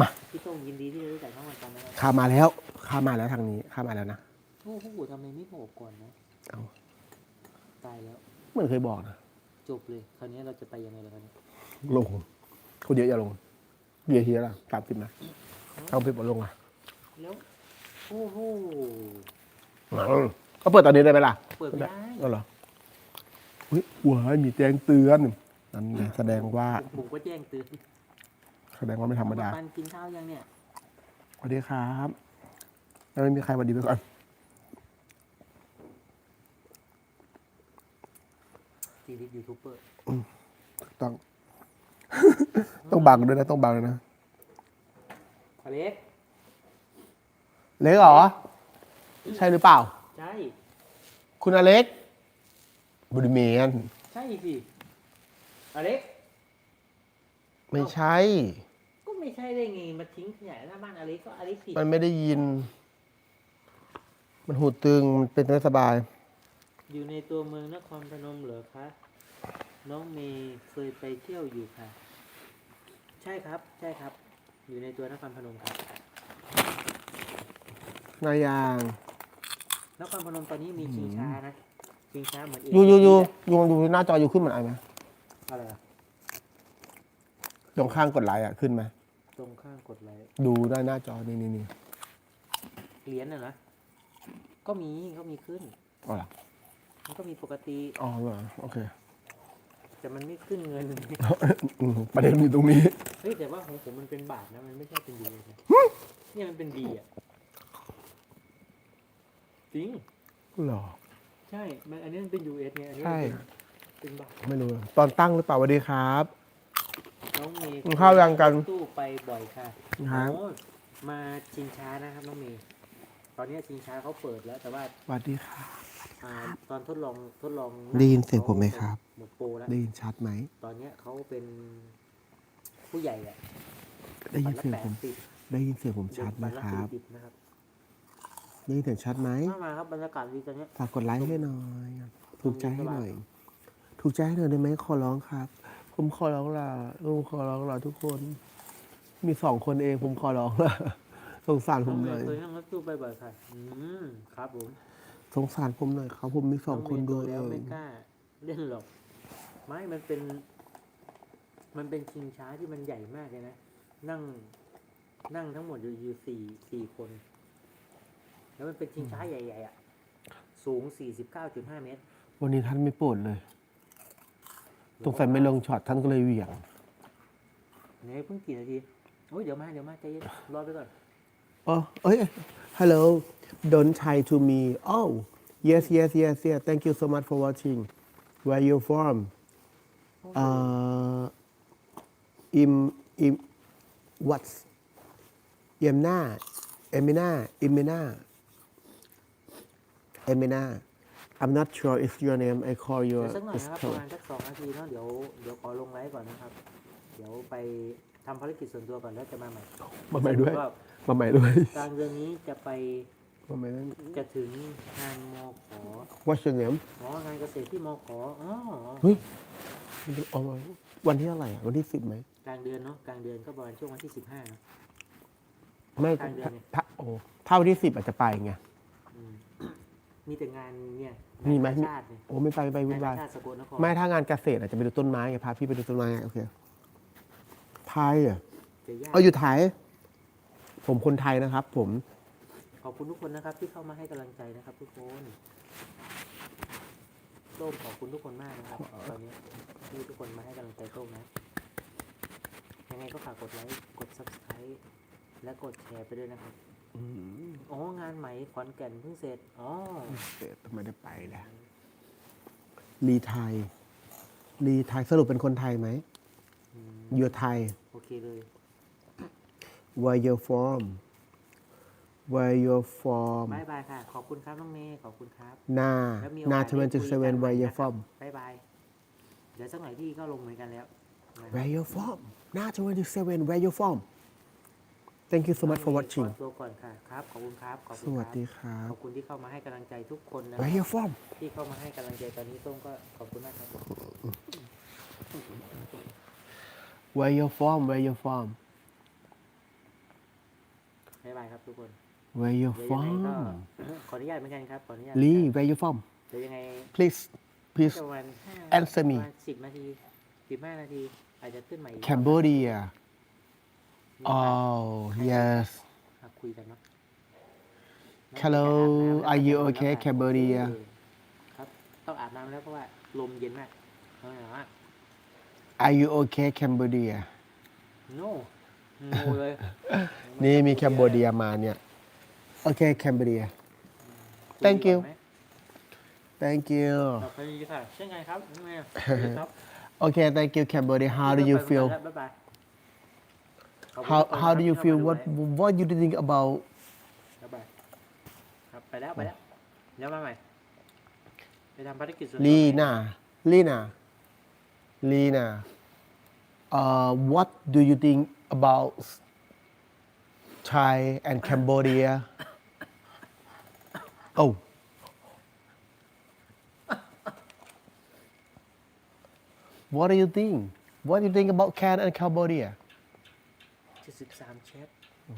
มาพี่โต้งยินดีที่ได้รู้จักน้องวันจันทร์นะครับข้ามาแล้วข้ามาแล้วทางนี้ข้ามาแล้วนะโอ้พวกกูทำไมไม่บอกก่อนนะเอาตายแล้วเหมือนเคยบอกนะจบเลย คราวนี้เราจะไปยังไงล่ะคราวนี้ลงคนเยอะอย่าลงเบียร์ทีละสามสิบนะเอาไปบอลงอะแล้วโอ้โหอืมก็เปิดตอนนี้ได้ไหมล่ะเปิดไม่ได้ก็เหรออุ้ยว้ายมีแจ้งเตือนนั่นไงแสดงว่าผมก็แจ้งเตือนแส ดงว่าไม่ธรรมดาปันกินข้าวยังเนี่ยสวัสดีครับแล้วไม่มีใครสวัสดีไปก่อนซีรีส์ยูทูบเบอร์ต้อง ต้องบังด้วยนะต้องบังด้วยนะอเล็กเล็กเหรอ ใช่หรือเปล่า ใช่ คุณอเล็กบริเมนใช่สิอเล็ก ไม่ใช่ก็ ไม่ใช่ได้ไงมาทิ้งขยะหน้าบ้านอเล็กก็อเล็กสิมันไม่ได้ยิน มันหูตึง มันเป็นไม่สบาย อยู่ในตัวเมืองนครพนมเหรอคะ น้องเมย์เคยไปเที่ยวอยู่ค่ะ ใช่ครับ ใช่ครับ อยู่ในตัวนครพนมครับ นายางนครพนมตอนนี้มีชิงช้านะ ชิงช้าเหมือนเอยูยูยูยูดูหน้าจออยู่ขึ้นเหมือนไอไหมอะไรอะตรงข้างกดไลค์อะขึ้นไหม ตรงข้างกดไลค์ดูได้หน้าจอนี่นี่นี่เหรียญน่ะนะ ก็มีก็มีขึ้น อ๋อเหรอมันก็มีปกติ อ๋อเหรอโอเค แต่มันไม่ขึ้นเงิน อืมประเด็นอยู่ตรงนี้ เฮ้ยแต่ว่าของผมมันเป็นบาทนะ มันไม่ใช่เป็นยูเอนะเนี่ยมันเป็นดีอะ จริง เหรอ ใช่ มันอันนี้มันเป็น US ไงอันนี้ใช่มันเป็นเป็นบาท ไม่รู้ ตอนตั้งหรือเปล่าสวัสดีครับ น้องเมย์กินข้าวยังกัน ตู้ไปบ่อยค่ะครับโอ้มาชิงช้านะครับน้องเมย์ตอนนี้ชิงช้าเขาเปิดแล้ว แต่ว่าสวัสดีครับอ่าตอนทดลองทดลองได้ยินเสียงผมไหมครับ หมดโปรแล้วได้ยินชัดไหม ตอนเนี้ยเขาเป็นผู้ใหญ่อะได้ยินเสียงบัตรผละมแปดสิบได้ยินเสียงผมชัดไหมบัตละครับ สี่สินะครับได้ยินเสียงชัดไหมมามาครับบรรยากาศดีตอนเนี้ย ฝากกดไลค์ให้หน่อย ถูกใจให้หน่อย ถูกใจให้หน่อยได้ไหมขอร้องครับ ผมขอร้องล่ะผมขอร้องล่ะทุกคน มีสองคนเองผมขอร้องล่ะสงสารผน้องมเมหน่อยย์เคยนั่งรถตู้ไปบ่อยค่ะอืมครับผมสงสารผมหน่อยครับ ผมมีสองคนน้ด้เมวยโตแล้วเอไม่งกล้าเล่นหรอก ไม่มันเป็น มันเป็นชิงช้าที่มันใหญ่มากเลยนะ นั่ง นั่งทั้งหมดอยู่อยู่สี่สี่คน แล้วมันเป็นชิงช้าใหญ่ๆอะ สูงสี่สิบเก้าจุดห้าเมตร วันนี้ท่านไม่โปรดเลย สงสัยไม่ลงช็อตท่านก็เลยเหวี่ยง เนี่ยเพิ่งกี่นาทีโอ้ยเดี๋ยวมาเดี๋ยวมาใจเย็นรอไปก่อน Oh, oh yeah. Hello. Don't try to me. Oh, yes, yes, yes, yes. Thank you so much for watching. Where you from? Uh, im im what's Emna, Emina, Emina, Emina. I'm not sure if your name. I call เดี๋ your ยวสักหน่อยนะครับ ประ spell. มาณสักสองนาทีเนาะเดี๋ยวเดี๋ยวขอลงไลฟ์ก่อนนะครับ เดี๋ยวไปทำภารกิจส่วนตัวก่อนแล้วจะมาใหม่มาใหม่ด้วยก็มาใหม่ด้วยกลางเดือนนี้จะไปมาใหม่ด้วยจะถึงงานมขอ What's your name? อ๋องานเกษตรที่มขออ๋อเฮ้ยเอามาวันที่เท่าไหร่อะวันที่สิบไหมกลางเดือนเนาะกลางเดือนก็ประมาณช่วงวันที่สิบห้า ไม่กลางเดือนไงถ้าโอ้ถ้าวันที่สิบอาจจะไปไง มีแต่งานเนี่ยมีไหม งานกาชาติเนี่ยโอ้ไม่ไปไม่ไปวุ่นวายงานกาชาติสกลนครไม่ถ้างานเกษตรอาจจะไปดูต้นไม้ไงพาพี่ไปดูต้นไม้โอเคไทยเหรอะจะยากเอาอยู่ไทย ผมคนไทยนะครับ ผมขอบคุณทุกคนนะครับ ที่เข้ามาให้กำลังใจนะครับทุกคนโต้มขอบคุณทุกคนมากนะครับตอนนี้ที่ทุกคนมาให้กำลังใจโต้มนะยังไงก็ฝากกดไลค์กด subscribe และกดแชร์ไปด้วยนะครับ อ๋องานไหมขอนแก่นเพิ่งเสร็จอ๋อเกษตรทำไมได้ไปแล้วรีไทยรีไทยสรุปเป็นคนไทยไหมอืมยูไทย โอเคเลย where you from where you from บายบายค่ะ ขอบคุณครับน้องเมย์ขอบคุณครับนาแล้วมีโอนากาสทเวนตี้เซเว่น where you from บายบายเดี๋ยวสักหน่อยพี่ก็ลงเหมือนกันแล้วนะครับ where you from นาทเวนตี้เซเว่น where you from thank you so much for น้องเมย์ watching ขอตัวก่อนค่ะครับขอบคุณครับขอบสคุณวัสครับดีครับขอบคุณที่เข้ามาให้กำลังใจทุกคนนะ where you from ที่เข้ามาให้กำลังใจตอนนี้ต้งก็ขอบคุณมากครับ where you from where you from บ๊ายบายครับทุกคน where you เดี๋ยวยังไงก็ from ขออนุญาตเหมือนกันครับขออนุญาต Lee where you from เดี๋ยวยังไง please please ประมาณห้า answer me สิบนาทีสิบห้านาที อาจจะขึ้นใหม่อีก Cambodia มีโอกาส oh yes ครับคุยกันเนาะ Hello อาบน้ำ are you แล้ว okay แล้ว Cambodia ครับต้องอาบน้ำแล้วเพราะว่าลมเย็นมากเอาหน่อยว่า are you okay Cambodia no no เลยนี่มีแคมโบเดียมาเนี่ย โอเค แคมโบเดียคุ Thank ดี you กว่าไหม thank you ต่อไปดีค่ะเช่นไงครับนี่ไงครับ okay thank you Cambodia how do you feel บ๊ายบายขอบคุณ how ทุกคน how do you ที่ feel เข้า what มาดู what you think about บ๊ายบายครับไปแล้วไปแล้วเดี๋ยวมาใหม่ ไปทำภารกิจส่วน Lina Lina Lina uh what do you think about Thai and Cambodia oh what do you think what do you think about Can and Cambodia เจ็ดสิบสามแชท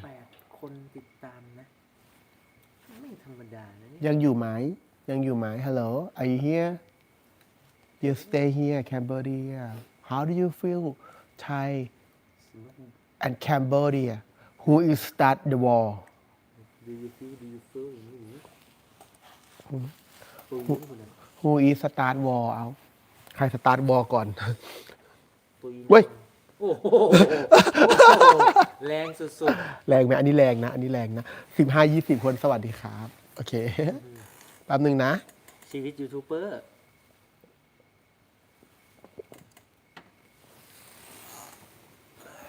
แปดคนติดตามนะ ไม่ธรรมดานะเนี่ยยังอยู่ไหมยังอยู่ไหม Hello are you here you stay here Cambodia how do you feel Thai and Cambodia who is start the war ดูยูฟิลดูยูฟิลอย่างนี้ตัวยิงคนนั้น who is start war เอาใคร start war ก่อนตัวยิงเว้ย โอ้โห แรงสุดแรงไหมอันนี้แรงนะ อันนี้แรงนะสิบห้ายี่สิบคนสวัสดีครับ โอเคแป๊บหนึ่งนะ ๆ ชีวิตยูทูบเบอร์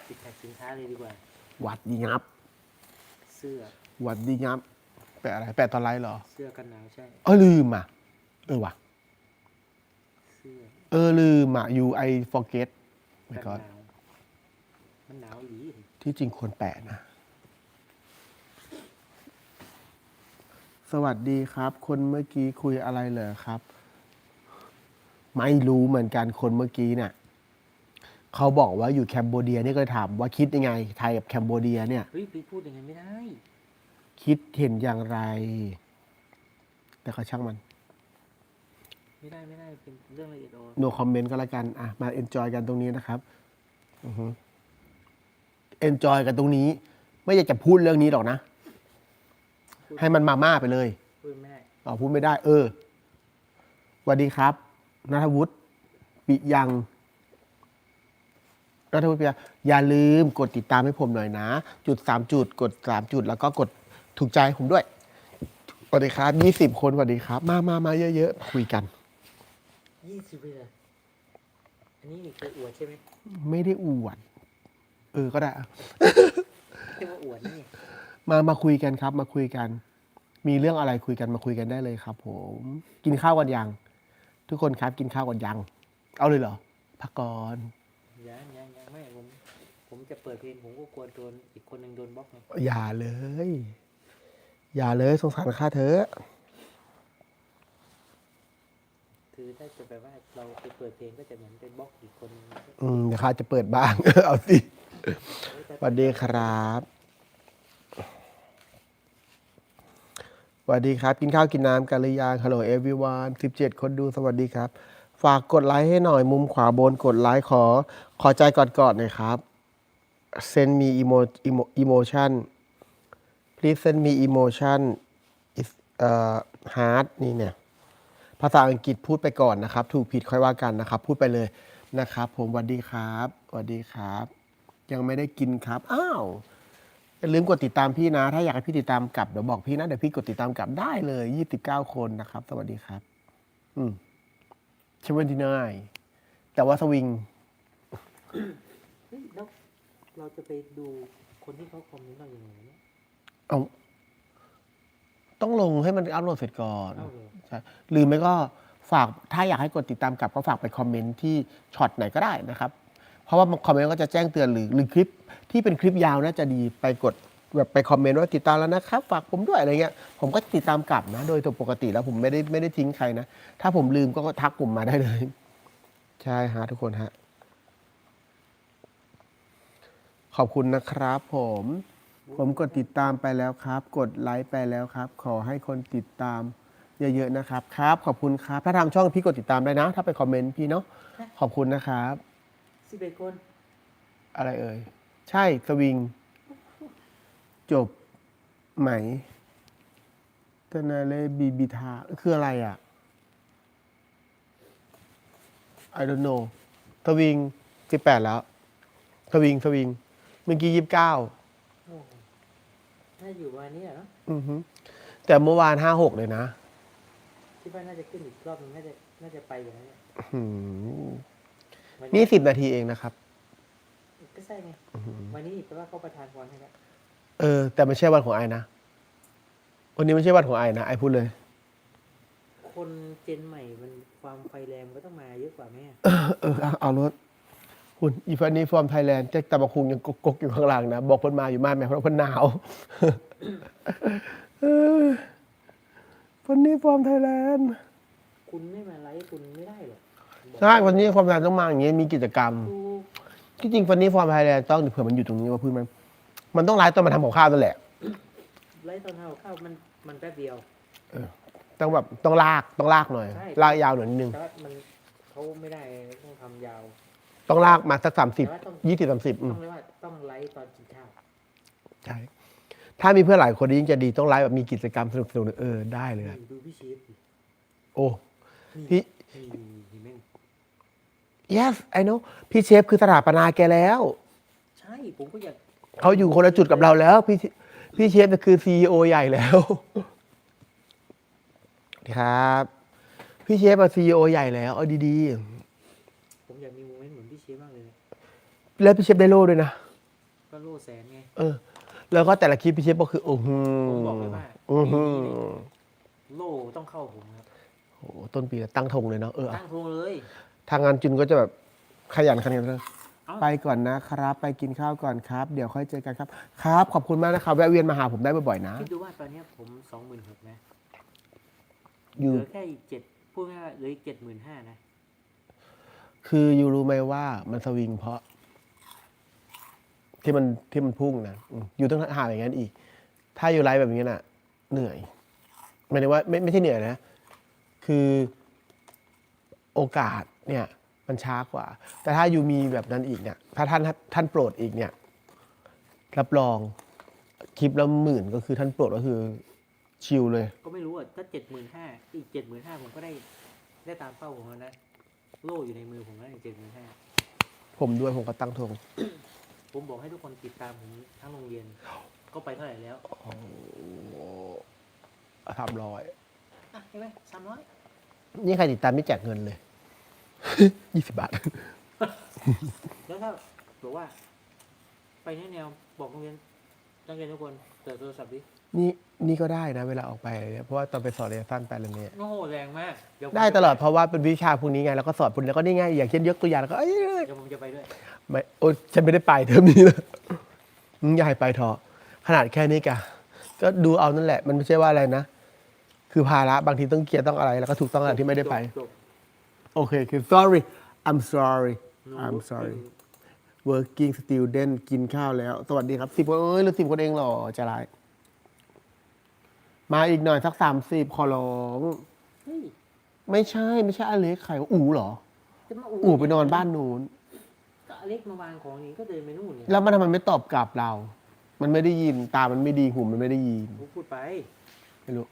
ติดแท็กสินค้าเลยดีกว่าหวัดดีงับ เสื้อหวัดดีงับ แปะอะไร แปะตอนไลน์เหรอ เสื้อกันหนาวใช่ เออลืมอะ เออว่ะ เสื้อเออลืมอะ you I forget ไม่กันก็หนาว มันหนาวอีหลี ที่จริงควรแปะนะ สวัสดีครับ คนเมื่อกี้คุยอะไรเหรอครับ ไม่รู้เหมือนกันคนเมื่อกี้เนี่ยเขาบอกว่าอยู่แคมโบเดียนี่ก็เลยถามว่าคิดยังไง ไทยกับแคมโบเดียเนี่ย เฮ้ยพี่พูดอย่างไงไม่ได้ คิดเห็นอย่างไร แต่เขาช่างมัน ไม่ได้ไม่ได้เป็นเรื่องละเอียดอ่อน no comment ก็แล้วกัน อะ มา enjoy กันตรงนี้นะครับ อือฮึ enjoy กันตรงนี้ ไม่อยากจะพูดเรื่องนี้หรอกนะ ให้มันมาม่าไปเลยพูดไม่ได้อ๋อพูดไม่ได้ เออสวัสดีครับนัทวุฒิปิยังนัทวุฒิปิยังอย่าลืมกดติดตามให้ผมหน่อยนะ จุดสามจุดกดสามจุด แล้วก็กดถูกใจให้ผมด้วยสวัสดีครับยี่สิบคนสวัสดีครับ มามามาเยอะๆคุยกัน ยี่สิบเลยอันนี้เคยอวดใช่ไหม ไม่ได้อวดเออก็ได้อะเรียกว่าอวดนี่มามาคุยกันครับ มาคุยกัน มีเรื่องอะไรคุยกันมาคุยกันได้เลยครับ ผม กินข้าวกันยังทุกคนครับกินข้าวกันยัง เอาเลยเหรอพักก่อนยังยังยังไม่ผมผมจะเปิดเพลงผมก็กลัวโดนอีกคนหนึ่งโดนบล็อกไงอย่าเลย อย่าเลยสงสารข้าเถอะคือถ้าจะแบบว่าเราไปเปิดเพลงก็จะเหมือนเป็นบล็อกอีกคนหนึ่ง อืมเดี๋ยวข้าจะเปิดบ้าง เอาสิ สวัสดีครับสวัสดีครับ กินข้าวกินน้ำกันหรือยัง Hello everyone 17คนดูสวัสดีครับ ฝากกดไลค์ให้หน่อยมุมขวาบนกดไลค์ขอ ขอใจกอดๆหน่อยครับ send me emo emo emotion please send me emotion is uh hard นี่เนี่ย ภาษาอังกฤษพูดไปก่อนนะครับ ถูกผิดค่อยว่ากันนะครับ พูดไปเลยนะครับ ผมสวัสดีครับสวัสดีครับ ยังไม่ได้กินครับ อ้าวอย่าลืมกดติดตามพี่นะ ถ้าอยากให้พี่ติดตามกลับเดี๋ยวบอกพี่นะ เดี๋ยวพี่กดติดตามกลับได้เลย 29 คนนะครับ สวัสดีครับ อืมเชวันดีนายแต่ว่าสวิง เฮ้ยแล้วเราจะไปดูคนที่เขาคอมเมนต์เราอย่างไรเนี่ยเอาต้องลงให้มันอัพโหลดเสร็จก่อนเอ้าเหรอใช่หรือไม่ก็ฝากถ้าอยากให้กดติดตามกลับก็ฝากไปคอมเมนต์ที่ช็อตไหนก็ได้นะครับ เพราะว่าคอมเมนต์ก็จะแจ้งเตือนหรือหรือคลิปที่เป็นคลิปยาวน่าจะดีไปกดแบบไปคอมเมนต์ว่าติดตามแล้วนะครับ ฝากผมด้วยอะไรเงี้ย ผมก็ติดตามกลับนะ โดยตัวปกติแล้วผมไม่ได้ไม่ได้ทิ้งใครนะ ถ้าผมลืมก็ทักผมมาได้เลย ใช่ฮะทุกคนฮะ ขอบคุณนะครับผม ผมกดติดตามไปแล้วครับ กดไลค์ไปแล้วครับ ขอให้คนติดตามเยอะๆนะครับ ครับ ขอบคุณครับ ถ้าทำช่องพี่กดติดตามได้นะ ถ้าไปคอมเมนต์พี่เนาะ ขอบคุณนะครับ สิบเอ็ดคน อะไรเอ่ย ใช่สวิง จบไหมตนาเลบีบีทา คืออะไรอะ I don't know สวิงสิบแปดแล้วสวิงสวิง เมื่อกี้ยี่สิบเก้าโอ้โหน่าอยู่วันนี้เนาะอือฮึแต่เมื่อวานห้าหกเลยนะ คิดว่าน่าจะขึ้นอีกรอบนึงน่าจะน่าจะไปอย่างนั้นเนี่ยหืมวั นนี่สิบนาทีเองนะครับ ก็ใช่ไงวันนี้แต่ว่าเขาประทานพรให้แล้วเออ แต่ไม่ใช่วันของไอนะ วันนี้ไม่ใช่วันของไอนะไอพูดเลย คนเจนใหม่มันความไฟแรงมันก็ต้องมาเยอะกว่าแม่เออเอาเอารถคุณอีฟันนี้ฟอร์มไทยแลนด์แจ็คตะบะคุงยังกกๆอยู่ข้างหลังนะบอกเพิ่นมาอยู่มากแม่เพราะเพิ่นหนาวเออฟันนี้ฟอร์มไทยแลนด์คุณไม่มาไลฟ์คุณไม่ได้หรอก ใช่วันนี้ฟอร์มไทยแลนด์ต้องมาอย่างเงี้ยมีกิจกรรมถูกที่จริงฟันนี้ฟอร์มไทยแลนด์ต้องเผื่อมันอยู่ตรงนี้ว่าพื้นมัน มันต้องไลฟ์ตอนมาทำของข้าวนั่นแหละไลฟ์ตอนเท้าเข้ามันมันแป๊บเดียว ต้องแบบต้องลากต้องลากหน่อย ใช่ ลากยาวหน่อยนิดนึง แต่ว่ามันเขาไม่ได้ต้องทำยาว ต้องลากมาสักสามสิบแต่ว่าต้องยี่สิบสามสิบต้องเรียกว่าต้องไลฟ์ตอนกินข้าวใช่ ถ้ามีเพื่อนหลายคนยิ่งจะดีต้องไลฟ์แบบมีกิจกรรมสนุกสนุกๆเออได้เลยอะดูพี่เชฟดิโอ้ พี่นี่นี่แม่ง yes I know พี่เชฟคือสถาปนาแกแล้ว ใช่ผมก็อยากเขาอยู่คนละจุดกับเราแล้ว พี่พี่เชฟน่ะคือซีอใหญ่แล้วครับ พี่เชฟอะซีอใหญ่แล้วเอาดีผมอยากมีโมเมนต์เหมือนพี่เชฟมากเลยๆ แล้วพี่เชฟได้โล่ด้วยนะ ก็โล่แสนไง เออ แล้วก็แต่ละคลิปพี่เชฟก็คือโอ้โหผมบอกเลยว่า อือหือโล่ต้องเข้าผมครับโอ้โหต้นปีแล้วตั้งธงเลยเนาะเออตั้งทงเลย ทางงานจุนก็จะแบบขยันขยันเลยเอ้าไปก่อนนะครับ ไปกินข้าวก่อนครับ เดี๋ยวค่อยเจอกันครับ ครับ ขอบคุณมากนะครับ แวะเวียนมาหาผมได้บ่อยๆนะ คิดดูว่าตอนเนี้ยผมสองหมื่นหกนะอเหยู่ลือแค่อีกเจ็ดพูดง่ายๆเหลืออีกเจ็ดหมื่นห้านะ คืออยู่รู้ไหมว่ามันสวิงเพราะ ที่มันที่มันพุ่งนะอืมอยู่ต้องหาอย่างนั้นอีก ถ้าอยู่ไลฟ์แบบนี้น่ะ เหนื่อยหมายถึงว่าไม่ไม่ใช่เหนื่อยนะ คือ โอกาสเนี่ยมันช้ากว่า แต่ถ้าอยู่มีแบบนั้นอีกเนี่ยถ้าท่านท่านโปรดอีกเนี่ยรับรองคลิปละหมื่นก็คือท่านโปรดก็คือชิลเลย ก็ไม่รู้อะถ้าเจ็ดหมื่นห้าอีกเจ็ดหมื่นห้าผมก็ได้ได้ตามเป้าผมแล้วนะโล่อยู่ในมือผมแล้วอีกเจ็ดหมื่นห้าผมด้วยผมก็ตั้งทง ผมบอกให้ทุกคนติดตามผมทั้งโรงเรียน ก็ไปเท่าไหร่แล้วโอ้โหสามร้อยอะเห็นไหมสามร้อย นี่ใครติดตามไม่แจกเงินเลย ยี่สิบบาท แล้วถ้าบอกว่า ไปแนวแนวบอกโรงเรียนนักเรียนทุกคนเปิดโทรศัพท์ดินี่นี่ก็ได้นะเวลาออกไปอะไรเนี่ยเพราะว่าตอนไปสอนเรียนสั้นไปอะไรเนี่ย โอ้โหแรงมากเยวผมได้ตลอดเพราะว่าเป็นวิชาพวกนี้ไง แล้วก็สอนพวกนี้แล้วก็นี่ไงอย่างเช่นยกตัวอย่างแล้วก็เอ้ยเดี๋ยวผมจะไปด้วย ไม่โอ้ฉันไม่ได้ไปเทอมนี้เลยมึงอย่าให้ไปเถอะขนาดแค่นี้กะก็ดูเอานั่นแหละ มันไม่ใช่ว่าอะไรนะ คือภาระบางทีต้องเคลียร์ต้องอะไรแล้วก็ถูกต้องอะไรที่ไม่ได้ไป จบ โอเคคือ sorry I'm sorry จบ I'm sorry working student กินข้าวแล้ว สวัสดีครับสิบคนเอ้ยหรือสิบคนเองเหรอจะไรมาอีกหน่อยสักสามสิบขอร้อง เฮ้ยไม่ใช่ ไม่ใช่อเล็กใครวะอู๋เหรอ จะมาอู๋ไปนอนบ้านนู้น ก็อเล็กมาวางของนี้ก็เดินไปนู่นเนี่ยแล้วมันทำไมไม่ตอบกลับเรา มันไม่ได้ยิน ตามันไม่ดีหูมันไม่ได้ยินผมพูดไป ไม่รู้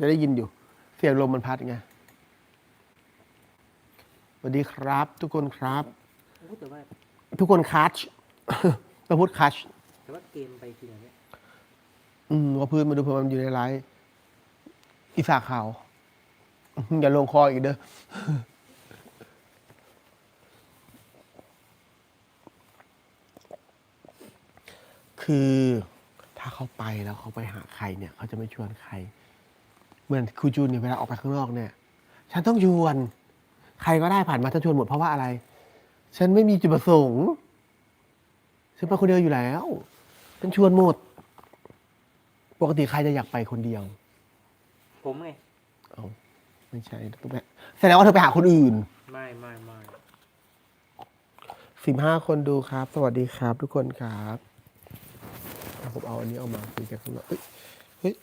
จะได้ยินอยู่ เสียงลมมันพัดไง สวัสดีครับ ทุกคนครับโอ้แต่ว่าทุกคนคัชต้องพูดคัชแต่ว่าเกมไปทีไหนเนี่ยอืมว่าพื้นมาดูเผื่อมันอยู่ในไลฟ์อีสาขาวอื้อหืออย่าลงคออีกเด้อ คือถ้าเขาไปแล้วเขาไปหาใครเนี่ย เขาจะไม่ชวนใคร เหมือนครูจูนเนี่ยเวลาออกไปข้างนอกเนี่ย ฉันต้องชวน ใครก็ได้ผ่านมาฉันชวนหมดเพราะว่าอะไร ฉันไม่มีจุดประสงค์ฉันไปคนเดียวอยู่แล้วฉันชวนหมด ปกติใครจะอยากไปคนเดียว ผมไง เอาไม่ใช่ต้องไปแสดงว่าเธอไปหาคนอื่นไม่ไม่ไม่สิบห้าคนดูครับ สวัสดีครับ ทุกคนครับผมเอาอันนี้เอามาคุยกันข้างนอกเอ้ยเฮ้ย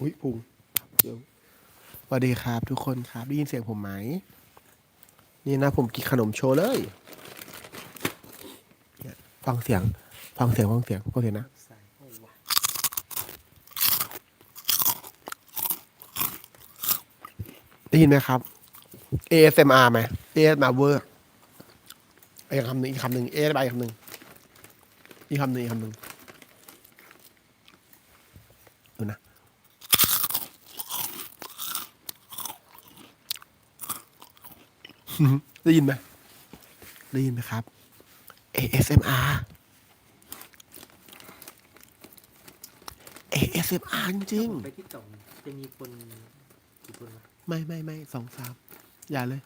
อุ้ยพุงเดี๋ยว สวัสดีครับทุกคนครับได้ยินเสียงผมไหม นี่นะผมกินขนมโชว์เลยฟังเสียง ฟังเสียงฟังเสียงฟังเสียงนะใส่โอ้วะได้ยินไหมครับ ASMR ไหม ASMR เวอร์อีกคำหนึ่งอีกคำหนึ่ง ASMR อีกคำหนึ่งอีกคำหนึ่งอีกคำหนึ่งดูนะ ได้ยินไหมได้ยินไหมครับ ASMR ASMR จริงไปที่ต่อจะมีคนกี่คนวะๆไม่ไม่ไม่สองสามอย่าเลย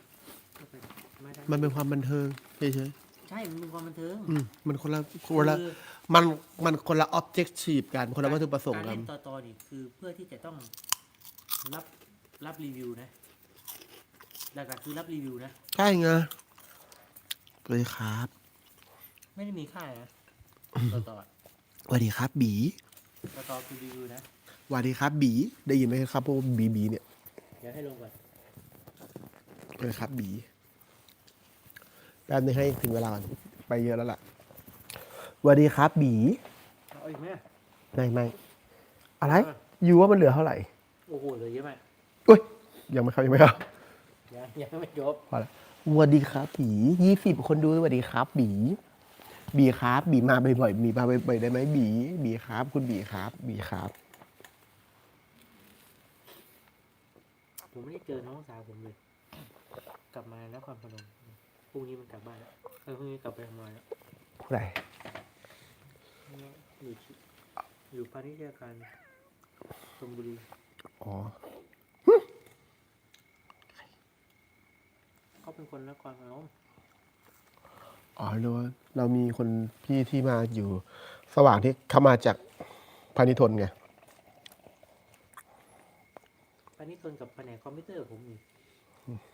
เข้าไปไม่ได้มันเป็นความบันเทิงเฉยใช่มันเป็นความบันเทิงๆอืมมันคนละคนละคือมันมันคนละ objective กันคนละวัตถุประสงค์การกัน เล่นต่อต่อนี่คือเพื่อที่จะต้องรับรับรีวิวนะ หลักๆคือรับรีวิวนะ ใช่ไงเลยครับไม่ได้มีค่ายนะต่อต่อสวัสดีครับ บีต่อต่อคือรีวิวนะสวัสดีครับ บี ได้ยินไหมครับพวกบีบีเนี่ยเดี๋ยวให้ลงก่อนเลยครับ บีแป๊บนึงให้ถึงเวลาก่อนไปเยอะแล้วล่ะสวัสดีครับ บีเอาอีกไหมไม่ไม่อะไร อยู่ว่ามันเหลือเท่าไหร่โอ้โหเหลยเยอะมากอุ้ยยังไม่เข้ายังไม่เข้า ยังยังไม่จบพอละสวัสดีครับบียี่สิบคนดูสวัสดีครับบีบีครับบีมาบ่อยๆบีมาบ่อยๆได้ไหมบีบีครับ คุณบีครับบีครับผมไม่ได้เจอน้องสาวผมเลย กลับมานครพนมพรุ่งนี้มันกลับบ้านแล้วเออพรุ่งนี้กลับไปทำงานแล้วผู้ใดอยู่ที่อยู่พาณิชยการชลบุรีอ๋อ เขาเป็นคนนครพนมอ๋อรู้ว่าเรามีคนพี่ที่มาอยู่สว่างที่เข้ามาจากพานิทนไงพาณิชย์ตนกับแผนกคอมพิวเตอร์ผมนี่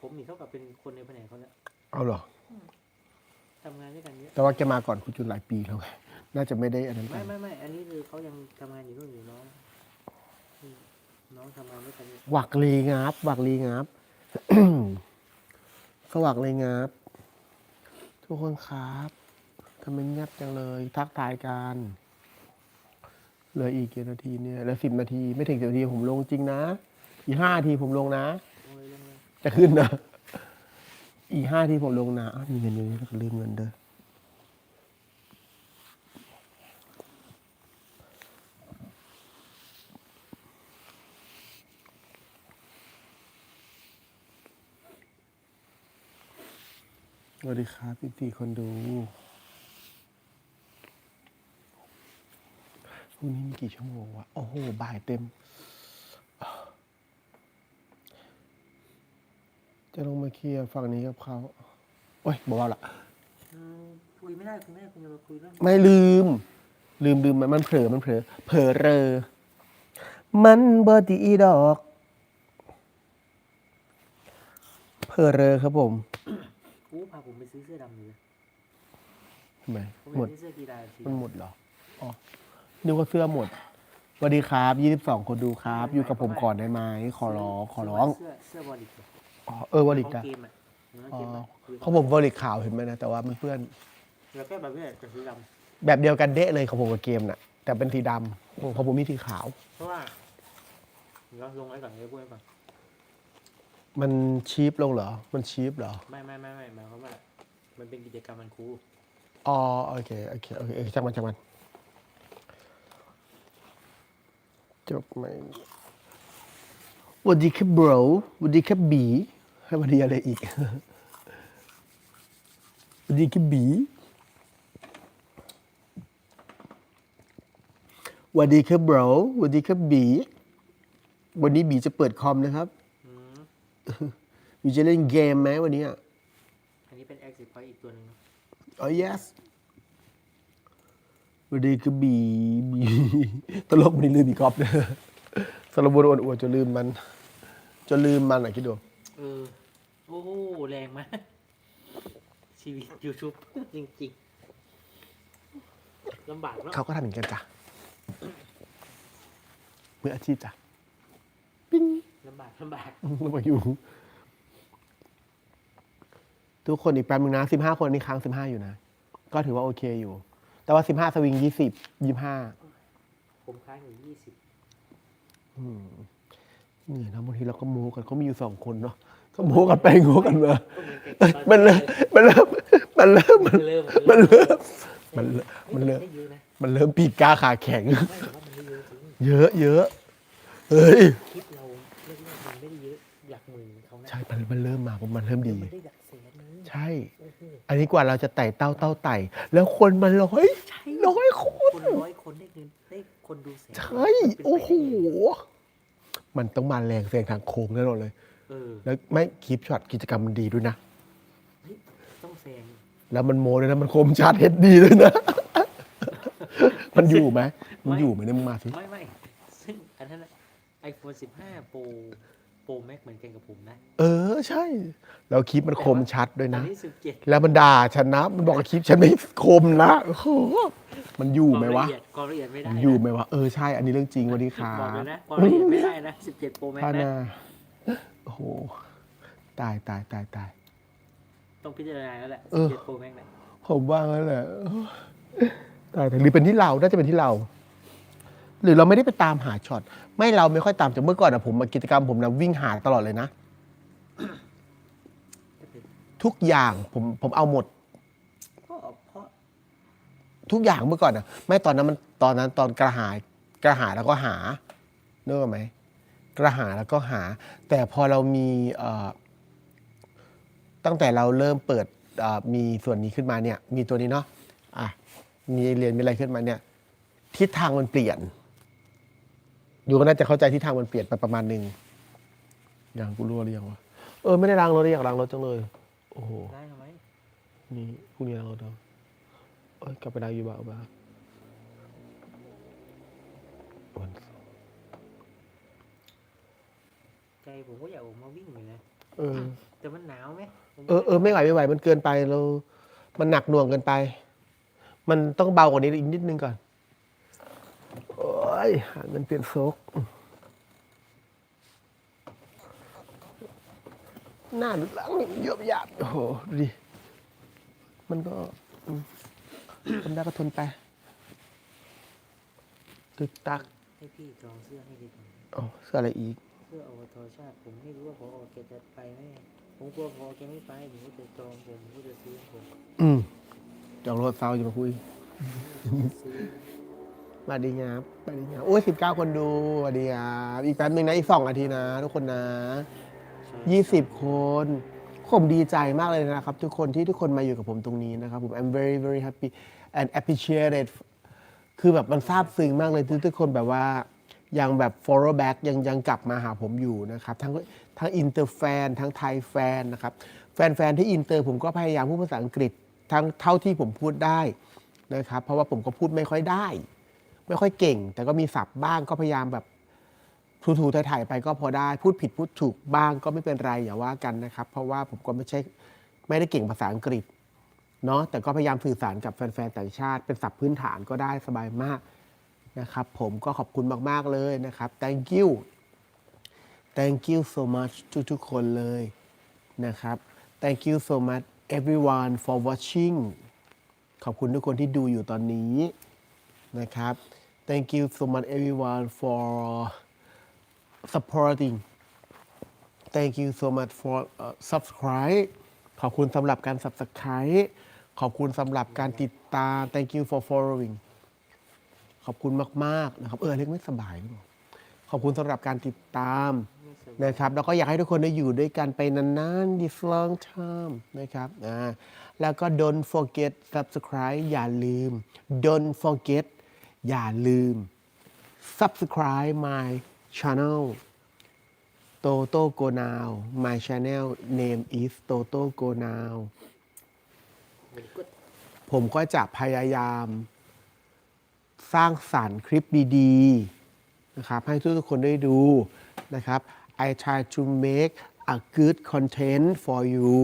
ผมนี่เท่ากับเป็นคนในแผนกเขาแล้วเอาเหรอ ทำงานด้วยกันเยอะ แต่ว่าแกมาก่อนคุณจุนหลายปีแล้วไงน่าจะไม่ได้อันนั้นกัไม่นไม่ไม่อันนี้คือเขายังทำงานอยู่นู่นอยู่น้องอืมน้องทำงานด้วยกันอยู่ หวักลีงับหวักลีงับ สวักเลยงับ ทุกคนครับทำไมเงียบจังเลย ทักทายกันเหลืออีกกี่นาทีเนี่ยเหลือสิบนาทีไม่ถึงสิบนาทีผมลงจริงนะ อีห้านาทีผมลงนะ จะขึ้นนะ อีห้าทีผมลงนะมีเงินอยู่นึก็ลืมเงินเด้อ วัสดีครับพี่สี่คนดูพรุ่งนี้มีกี่ชั่วโมงวะ โอ้โห บ่ายเต็ม จะลงมาเคลียร์ฝั่งนี้กับเขาโอ้ยบอกว่าละอืมคุยไม่ได้คุณแม่คุณจะมาคุยเรื่อง ไม่ลืม ลืมลืมมันมันเผลอ มันเผลอ เผลอเรอ มันบอดีดอก เผลอเรอครับผมอู้พา ผมไปซื้อเสื้อดำเลยทำไมผมหมอยาดกได้เสื้อกีฬาสีมันหมดเหรอ อ๋อนึกว่าเสื้อหมดสวัสดีครับยี่สิบสองคนดูครับ อยู่กับผมก่อนได้ไหม ขอร้อง ขอร้องเสื้อเสื้อบอลลิกอ๋อเออวอลิกขออะงเกมอะเหมือนอ๋อเกมอะคือของผมวอลิกขาวเห็นไหมนะ แต่ว่ามันเพื่อน แล้วก็แบบนี้จะสีดแบบเดียวกันเดะเลยของผมกับเกมน่ะ แต่เป็นสีดำของผมมีสีขาวำเพราะว่าเราลงไว้ก่อนเดี๋ยวพูดไว้ก่อน มันชีพลงเหรอ มันชีพเหรอ ไม่ไม่ไม่ไม่หมายความว่า มันเป็นกิจกรรมมันครูอ๋อโอเคโอเคโอเคเออช่างมันช่างมันจบไหมวัสดีครับ bro วัสดีครับบีให้วันดีอะไรอีกวัสดีครับบีวัสดีครับ bro วัสดีครับบีวันนี้บีจะเปิดคอมนะครับ บีจะเล่นเกมไหมวันนี้อะอันนี้เป็น exit point อีกตัวหนึ่งนะอ๋อ yes วันนี้คือบีบีตลกมันนี่ลืมอีกรอบเด้อสารบวนอ้วนๆจนลืมมันจนลืมมันอะคิดดู เออ โอ้โหแรงมาก ชีวิต YouTube จริงลำบากเนาะเขาก็ทำอย่างนี้กันจ้ะมืออาชีพจ้ะ ปิ้งลำบากลำบากแล้วมาอยู่ ทุกคนอีกแป๊บนึงนะสิบห้าคนนี่ค้างสิบห้าอยู่นะ ก็ถือว่าโอเคอยู่ แต่ว่าสิบห้าสวิงยี่สิบยี่ห้าผมค้างอยู่ยี่สิบเหนื่อยนะบางทีเราก็โม้กันเขามีอยู่สองคนเนาะก็โม้กันไปโม้กันมาก็เหมือนกันเอ้ยมันเริ่มมันเริ่มมันเริ่มมันเริ่มมันเริ่มมันเริ่มมันเริ่มได้เยอะนะมันเริ่มปีกกาขาแข็งไม่แต่ว่ามันไม่เยอะจริงเยอะเยอะเฮ้ยคลิปเราเรียกว่ามันไม่ได้เยอะหลักหมื่นเหมือนเขานะใช่มันมันเริ่มมาผมมันเริ่มดี ช่โอ้โหอันนี้กว่าเราจะไต่เต้าเต้าไต่ แล้วคนมันร้อยใช่ร้อยคน คนร้อยคนได้เงินได้คนดูแสนใช่ โอ้โห มันต้องมาแรงแซงทางโค้งแน่นอนเลย เออแล้วไม่คลิปช็อตกิจกรรมมันดีด้วยนะ เฮ้ยต้องแซงแล้วมันโมด้วยนะมันคมชาร์จเฮดดีด้วยนะ มันอยู่ไหมมันอยู่ไหมเนี่ยมึงมาสิ ไม่ไม่ซึ่งอันนั้นไอโฟนสิบห้าโปรโปรแม็กเหมือนกันกับผมนะเออใช่ แล้วคลิปมันคมชัดด้วยอันนะ นี้สิบเจ็ดแล้วมันด่าฉันนะ มันบอกว่าคลิปฉันไม่คมนะโอ้โหมันอยู่ไหมวะ ความละเอียดไม่ได้มันนะอยู่ไหมวะ เออใช่ อันนี้เรื่องจริงสวันนี้ค่ะบอกเลยนะความละเอียดไม่ได้นะสิบเจ็ดโปรแม็กพานะ นาโอ้โห ตายตายตายตาย ต้องพิจารณาแล้วแหละเอสิบอ เจ็ดโปรแม็กนะผมว่างั้นแหละตายแต่หรือเป็นที่เรา น่าจะเป็นที่เรา หรือเราไม่ได้ไปตามหาช็อตไม่เราไม่ค่อยตามจากเมื่อก่อนอะผมมากิจกรรมผมนะวิ่งหาตลอดเลยนะ ทุกอย่างผมผมเอาหมดเพราะเพราะทุกอย่างเมื่อก่อนอะไม่ตอนนั้นมันตอนนั้นตอนกระหายกระหายแล้วก็หาเนื้ออกไหมกระหายแล้วก็หา แต่พอเรามีเอ่อตั้งแต่เราเริ่มเปิดเอ่อมีส่วนนี้ขึ้นมาเนี่ย มีตัวนี้เนาะอะมีเรียนมีอะไรขึ้นมาเนี่ย ทิศทางมันเปลี่ยน อยู่ก็น่าจะเข้าใจทิศทางมันเปลี่ยนไปประมาณหนึ่งอย่างกูรู้หรือยังวะเออไม่ได้ล้างรถเลยอยากล้างรถจังเลย โอ้โหได้ทำไมนี่พรุ่งนี้เราเนาะเอ้ยกลับไปได้อยู่บ้างบ้างวันเสาร์ใจผมก็อยากออกมาวิ่งอยู่นะเออ แต่มันหนาวไหมผมเออเออไม่ไหวไม่ไหวมันเกินไปเรา มันหนักหน่วงเกินไป มันต้องเบากว่านี้อีกนิดนึงก่อน โอ้ยหาเงินเปลี่ยนโซกหน้าหรือหลังนี่เยอะหยาบโอ้โหดูดิ มันก็อืมทำได้ก็ทนไปตึกตักให้พี่จองเสื้อให้ดีกว่าอ๋อเสื้ออะไรอีก เสื้ออวตารชาติผมไม่รู้ว่าพอแกจะไปไหมผมกลัวพอแกไม่ไปผมก็จะจองผมผมก็จะซื้อผมอืมจองรถเซาจะมาคุย ซื้อ สวัสดีครับสวัสดีครับโอ้ยสิบเก้าคนดูสวัสดีครับอีกแป๊บนึงนะ อีกสองนาทีนะ ทุกคนนะยี่สิบคนผมดีใจมากเลยนะครับ ทุกคนที่ทุกคนมาอยู่กับผมตรงนี้นะครับ ผม I'm very very happy and appreciated คือแบบมันซาบซึ้งมากเลยที่ทุกคนแบบว่ายังแบบ follow back ยังยังกลับมาหาผมอยู่นะครับ ทั้งทั้งอินเตอร์แฟน ทั้งไทยแฟนนะครับ แฟนๆ ที่อินเตอร์ผมก็พยายามพูดภาษาอังกฤษทั้งเท่าที่ผมพูดได้นะครับ เพราะว่าผมก็พูดไม่ค่อยได้ ไม่ค่อยเก่ง แต่ก็มีศัพท์บ้างก็พยายามแบบถูๆถ่ายๆไปก็พอได้พูดผิดพูดถูกบ้างก็ไม่เป็นไรอย่าว่ากันนะครับ เพราะว่าผมก็ไม่ใช่ไม่ได้เก่งภาษาอังกฤษเนาะแต่ก็พยายามสื่อสารกับแฟนๆต่างชาติ เป็นศัพท์พื้นฐานก็ได้สบายมากนะครับผมก็ขอบคุณมากๆเลยนะครับ thank you thank you so much ทุกๆคนเลยนะครับ thank you so much everyone for watching ขอบคุณทุกคนที่ดูอยู่ตอนนี้นะครับ thank you so much everyone for supporting thank you so much for uh, subscribe ขอบคุณสำหรับการ subscribe ขอบคุณสำหรับการติดตาม thank you for following ขอบคุณมาก ๆ นะครับ เออเล็กไม่สบายหรือเปล่าขอบคุณสำหรับการติดตามนะครับ แล้วก็อยากให้ทุกคนได้อยู่ด้วยกันไปนานๆ this long term นะครับอ่าแล้วก็ don't forget subscribe อย่าลืม don't forget อย่าลืม subscribe my channel Toto Go Now my channel name is Toto Go Now เหมือนก็ผมก็จะพยายาม สร้างสรรค์คลิปดีๆนะครับให้ทุกๆคนได้ดูนะครับ I try to make a good content for you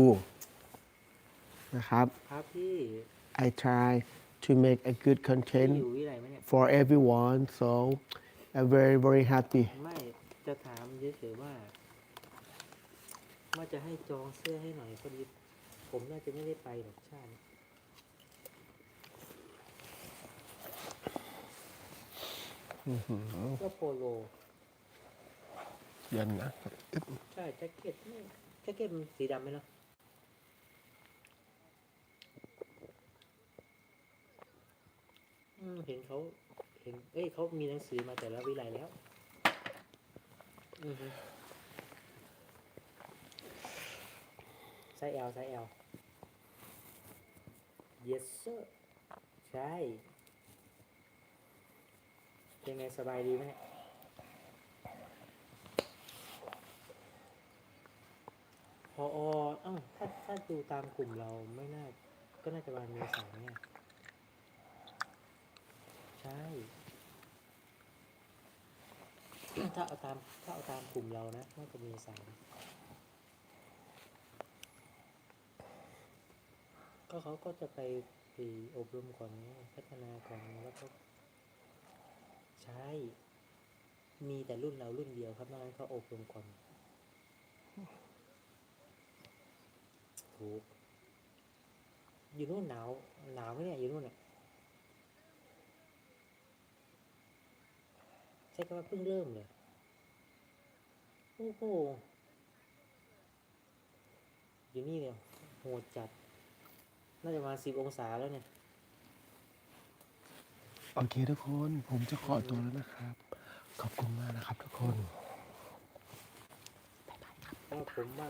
นะครับ ครับพี่ I try to make a good ที่ content อยู่วิไลไหมเนี่ย for everyone so I'm very very happy ไม่จะถามเฉยๆว่าว่าจะให้จองเสื้อให้หน่อยพอดีผมน่าจะไม่ได้ไปหรอกชาตินี้ก็โปโลเย็นนะใช่แจ็คเก็ตไม่แจ็คเก็ตมันสีดำไหมเนาะอืมเห็นเขาเห็น เอ้ยเขามีหนังสือมาแต่ละวิไลแล้วอือฮึไซส์ L ไซส์ L yes sir ใช่ เป็นไงสบายดีไหมเนี่ยพอเอ้าถ้าถ้าดูตามกลุ่มเราไม่น่า ก็น่าจะวันเมษาเนี่ยใช่ ถ้าเอาตามถ้าเอาตามกลุ่มเรานะน่าจะเมษามก็เขาก็จะไปไปอบรมก่อนพัฒนาก่อนแล้วก็ใช่มีแต่รุ่นเรารุ่นเดียวครับนอกนั้นเขาอบรมก่อนถูกอยู่นู่นหนาวหนาวไหมเนี่ยอยู่นู่นเนี่ยใช่คำว่าเพิ่งเริ่มเลย อ้โหอยู่นี่เนี่ยโหดจัด น่าจะมาสิบองศาแล้วเนี่ย โอเคทุกคนผมจะขอตัวแล้วนะครับ ขอบคุณมากนะครับทุกคนก็ผมว่า